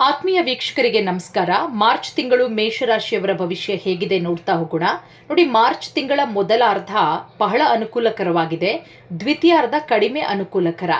ಆತ್ಮೀಯ ವೀಕ್ಷಕರಿಗೆ ನಮಸ್ಕಾರ. ಮಾರ್ಚ್ ತಿಂಗಳು ಮೇಷರಾಶಿಯವರ ಭವಿಷ್ಯ ಹೇಗಿದೆ ನೋಡ್ತಾ ಹೋಗೋಣ. ನೋಡಿ, ಮಾರ್ಚ್ ತಿಂಗಳ ಮೊದಲ ಅರ್ಧ ಬಹಳ ಅನುಕೂಲಕರವಾಗಿದೆ. ದ್ವಿತೀಯ ಅರ್ಧ ಕಡಿಮೆ ಅನುಕೂಲಕರ.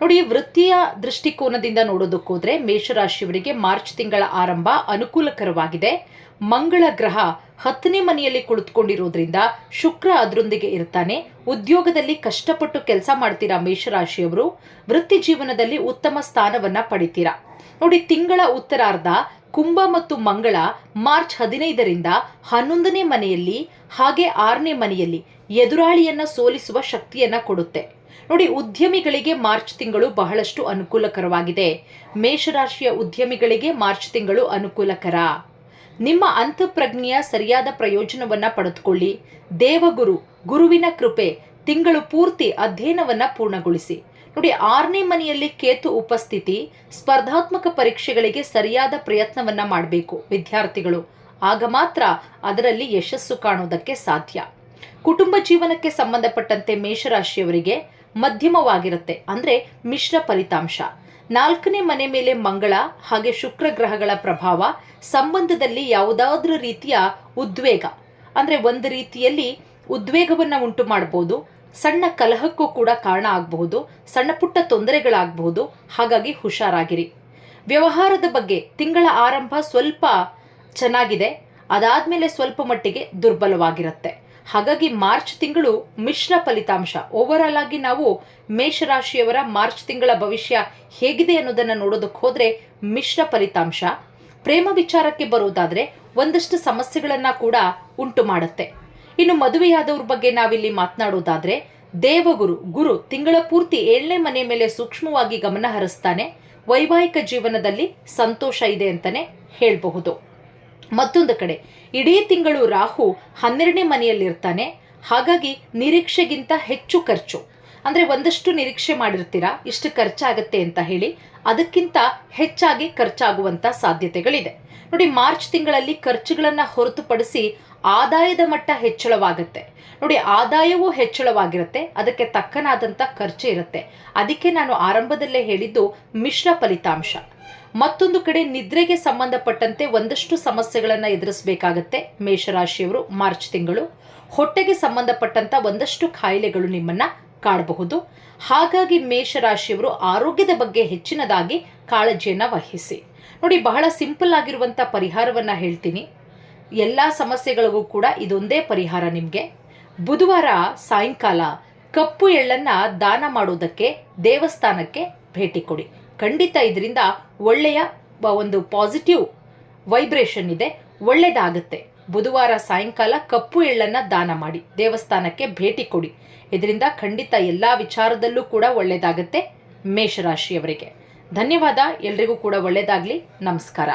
ನೋಡಿ, ವೃತ್ತಿಯ ದೃಷ್ಟಿಕೋನದಿಂದ ನೋಡೋದಕ್ಕೋದ್ರೆ ಮೇಷರಾಶಿಯವರಿಗೆ ಮಾರ್ಚ್ ತಿಂಗಳ ಆರಂಭ ಅನುಕೂಲಕರವಾಗಿದೆ. ಮಂಗಳ ಗ್ರಹ ಹತ್ತನೇ ಮನೆಯಲ್ಲಿ ಕುಳಿತುಕೊಂಡಿರೋದ್ರಿಂದ ಶುಕ್ರ ಅದರೊಂದಿಗೆ ಇರ್ತಾನೆ. ಉದ್ಯೋಗದಲ್ಲಿ ಕಷ್ಟಪಟ್ಟು ಕೆಲಸ ಮಾಡ್ತೀರಾ ಮೇಷರಾಶಿಯವರು? ವೃತ್ತಿ ಜೀವನದಲ್ಲಿ ಉತ್ತಮ ಸ್ಥಾನವನ್ನ ಪಡಿತೀರಾ? ನೋಡಿ, ತಿಂಗಳ ಉತ್ತರಾರ್ಧ, ಕುಂಭ ಮತ್ತು ಮಂಗಳ, ಮಾರ್ಚ್ ಹದಿನೈದರಿಂದ ಹನ್ನೊಂದನೇ ಮನೆಯಲ್ಲಿ, ಹಾಗೆ ಆರನೇ ಮನೆಯಲ್ಲಿ ಎದುರಾಳಿಯನ್ನ ಸೋಲಿಸುವ ಶಕ್ತಿಯನ್ನ ಕೊಡುತ್ತೆ. ನೋಡಿ, ಉದ್ಯಮಿಗಳಿಗೆ ಮಾರ್ಚ್ ತಿಂಗಳು ಬಹಳಷ್ಟು ಅನುಕೂಲಕರವಾಗಿದೆ. ಮೇಷರಾಶಿಯ ಉದ್ಯಮಿಗಳಿಗೆ ಮಾರ್ಚ್ ತಿಂಗಳು ಅನುಕೂಲಕರ. ನಿಮ್ಮ ಅಂತಃಪ್ರಜ್ಞೆಯ ಸರಿಯಾದ ಪ್ರಯೋಜನವನ್ನ ಪಡೆದುಕೊಳ್ಳಿ. ದೇವಗುರು, ಗುರುವಿನ ಕೃಪೆ, ತಿಂಗಳು ಪೂರ್ತಿ ಅಧ್ಯಯನವನ್ನ ಪೂರ್ಣಗೊಳಿಸಿ. ನೋಡಿ, ಆರನೇ ಮನೆಯಲ್ಲಿ ಕೇತು ಉಪಸ್ಥಿತಿ, ಸ್ಪರ್ಧಾತ್ಮಕ ಪರೀಕ್ಷೆಗಳಿಗೆ ಸರಿಯಾದ ಪ್ರಯತ್ನವನ್ನ ಮಾಡಬೇಕು ವಿದ್ಯಾರ್ಥಿಗಳು. ಆಗ ಮಾತ್ರ ಅದರಲ್ಲಿ ಯಶಸ್ಸು ಕಾಣುವುದಕ್ಕೆ ಸಾಧ್ಯ. ಕುಟುಂಬ ಜೀವನಕ್ಕೆ ಸಂಬಂಧಪಟ್ಟಂತೆ ಮೇಷರಾಶಿಯವರಿಗೆ ಮಧ್ಯಮವಾಗಿರುತ್ತೆ, ಅಂದ್ರೆ ಮಿಶ್ರ ಫಲಿತಾಂಶ. ನಾಲ್ಕನೇ ಮನೆ ಮೇಲೆ ಮಂಗಳ ಹಾಗೆ ಶುಕ್ರ ಗ್ರಹಗಳ ಪ್ರಭಾವ ಸಂಬಂಧದಲ್ಲಿ ಯಾವುದಾದ್ರೂ ರೀತಿಯ ಉದ್ವೇಗ. ಅಂದ್ರೆ ಒಂದು ರೀತಿಯಲ್ಲಿ ಉದ್ವೇಗವನ್ನು ಉಂಟು ಮಾಡಬಹುದು ಸಣ್ಣ ಕಲಹಕ್ಕೂ ಕೂಡ ಕಾರಣ ಆಗಬಹುದು, ಸಣ್ಣ ಪುಟ್ಟ ತೊಂದರೆಗಳಾಗಬಹುದು, ಹಾಗಾಗಿ ಹುಷಾರಾಗಿರಿ. ವ್ಯವಹಾರದ ಬಗ್ಗೆ ತಿಂಗಳ ಆರಂಭ ಸ್ವಲ್ಪ ಚೆನ್ನಾಗಿದೆ, ಅದಾದಮೇಲೆ ಸ್ವಲ್ಪ ಮಟ್ಟಿಗೆ ದುರ್ಬಲವಾಗಿರುತ್ತೆ. ಹಾಗಾಗಿ ಮಾರ್ಚ್ ತಿಂಗಳು ಮಿಶ್ರ ಫಲಿತಾಂಶ. ಓವರ್ ಆಗಿ ನಾವು ಮೇಷರಾಶಿಯವರ ಮಾರ್ಚ್ ತಿಂಗಳ ಭವಿಷ್ಯ ಹೇಗಿದೆ ಅನ್ನೋದನ್ನ ನೋಡೋದಕ್ಕೆ ಹೋದ್ರೆ ಮಿಶ್ರ ಫಲಿತಾಂಶ. ಪ್ರೇಮ ವಿಚಾರಕ್ಕೆ ಬರೋದಾದರೆ ಒಂದಷ್ಟು ಸಮಸ್ಯೆಗಳನ್ನ ಕೂಡ ಉಂಟು ಮಾಡುತ್ತೆ ಇನ್ನು ಮದುವೆಯಾದವ್ರ ಬಗ್ಗೆ ನಾವಿಲ್ಲಿ ಮಾತನಾಡೋದಾದ್ರೆ ದೇವಗುರು ಗುರು ತಿಂಗಳ ಪೂರ್ತಿ ಏಳನೇ ಮನೆ ಮೇಲೆ ಸೂಕ್ಷ್ಮವಾಗಿ ಗಮನ ಹರಿಸ್ತಾನೆ. ವೈವಾಹಿಕ ಜೀವನದಲ್ಲಿ ಸಂತೋಷ ಇದೆ ಅಂತಾನೆ ಹೇಳಬಹುದು. ಮತ್ತೊಂದು ಕಡೆ, ಇಡೀ ತಿಂಗಳು ರಾಹು ಹನ್ನೆರಡನೇ ಮನೆಯಲ್ಲಿರ್ತಾನೆ. ಹಾಗಾಗಿ ನಿರೀಕ್ಷೆಗಿಂತ ಹೆಚ್ಚು ಖರ್ಚು. ಅಂದ್ರೆ ಒಂದಷ್ಟು ನಿರೀಕ್ಷೆ ಮಾಡಿರ್ತೀರಾ? ಇಷ್ಟು ಖರ್ಚಾಗತ್ತೆ ಅಂತ ಹೇಳಿ. ಅದಕ್ಕಿಂತ ಹೆಚ್ಚಾಗಿ ಖರ್ಚಾಗುವಂತ ಸಾಧ್ಯತೆಗಳಿದೆ. ನೋಡಿ, ಮಾರ್ಚ್ ತಿಂಗಳಲ್ಲಿ ಖರ್ಚುಗಳನ್ನು ಹೊರತುಪಡಿಸಿ ಆದಾಯದ ಮಟ್ಟ ಹೆಚ್ಚಳವಾಗುತ್ತೆ. ನೋಡಿ, ಆದಾಯವೂ ಹೆಚ್ಚಳವಾಗಿರುತ್ತೆ. ಅದಕ್ಕೆ ತಕ್ಕನಾದಂಥ ಖರ್ಚು ಇರುತ್ತೆ. ಅದಕ್ಕೆ ನಾನು ಆರಂಭದಲ್ಲೇ ಹೇಳಿದ್ದು ಮಿಶ್ರ ಫಲಿತಾಂಶ. ಮತ್ತೊಂದು ಕಡೆ ನಿದ್ರೆಗೆ ಸಂಬಂಧಪಟ್ಟಂತೆ ಒಂದಷ್ಟು ಸಮಸ್ಯೆಗಳನ್ನು ಎದುರಿಸಬೇಕಾಗತ್ತೆ ಮೇಷರಾಶಿಯವರು ಮಾರ್ಚ್ ತಿಂಗಳು. ಹೊಟ್ಟೆಗೆ ಸಂಬಂಧಪಟ್ಟಂತ ಒಂದಷ್ಟು ಕಾಯಿಲೆಗಳು ನಿಮ್ಮನ್ನ ಕಾಡಬಹುದು. ಹಾಗಾಗಿ ಮೇಷರಾಶಿಯವರು ಆರೋಗ್ಯದ ಬಗ್ಗೆ ಹೆಚ್ಚಿನದಾಗಿ ಕಾಳಜಿಯನ್ನು ವಹಿಸಿ. ನೋಡಿ, ಬಹಳ ಸಿಂಪಲ್ ಆಗಿರುವಂಥ ಪರಿಹಾರವನ್ನ ಹೇಳ್ತೀನಿ. ಎಲ್ಲ ಸಮಸ್ಯೆಗಳಿಗೂ ಕೂಡ ಇದೊಂದೇ ಪರಿಹಾರ ನಿಮಗೆ. ಬುಧವಾರ ಸಾಯಂಕಾಲ ಕಪ್ಪು ಎಳ್ಳನ್ನ ದಾನ ಮಾಡೋದಕ್ಕೆ, ದೇವಸ್ಥಾನಕ್ಕೆ ಭೇಟಿ ಕೊಡಿ. ಖಂಡಿತ ಇದರಿಂದ ಒಳ್ಳೆಯ ಒಂದು ಪಾಸಿಟಿವ್ ವೈಬ್ರೇಷನ್ ಇದೆ ಒಳ್ಳೆಯದಾಗುತ್ತೆ ಬುಧವಾರ ಸಾಯಂಕಾಲ ಕಪ್ಪು ಎಳ್ಳನ್ನ ದಾನ ಮಾಡಿ, ದೇವಸ್ಥಾನಕ್ಕೆ ಭೇಟಿ ಕೊಡಿ. ಇದರಿಂದ ಖಂಡಿತ ಎಲ್ಲ ವಿಚಾರದಲ್ಲೂ ಕೂಡ ಒಳ್ಳೆಯದಾಗುತ್ತೆ ಮೇಷರಾಶಿಯವರಿಗೆ. ಧನ್ಯವಾದ, ಎಲ್ರಿಗೂ ಕೂಡ ಒಳ್ಳೆಯದಾಗಲಿ ನಮಸ್ಕಾರ.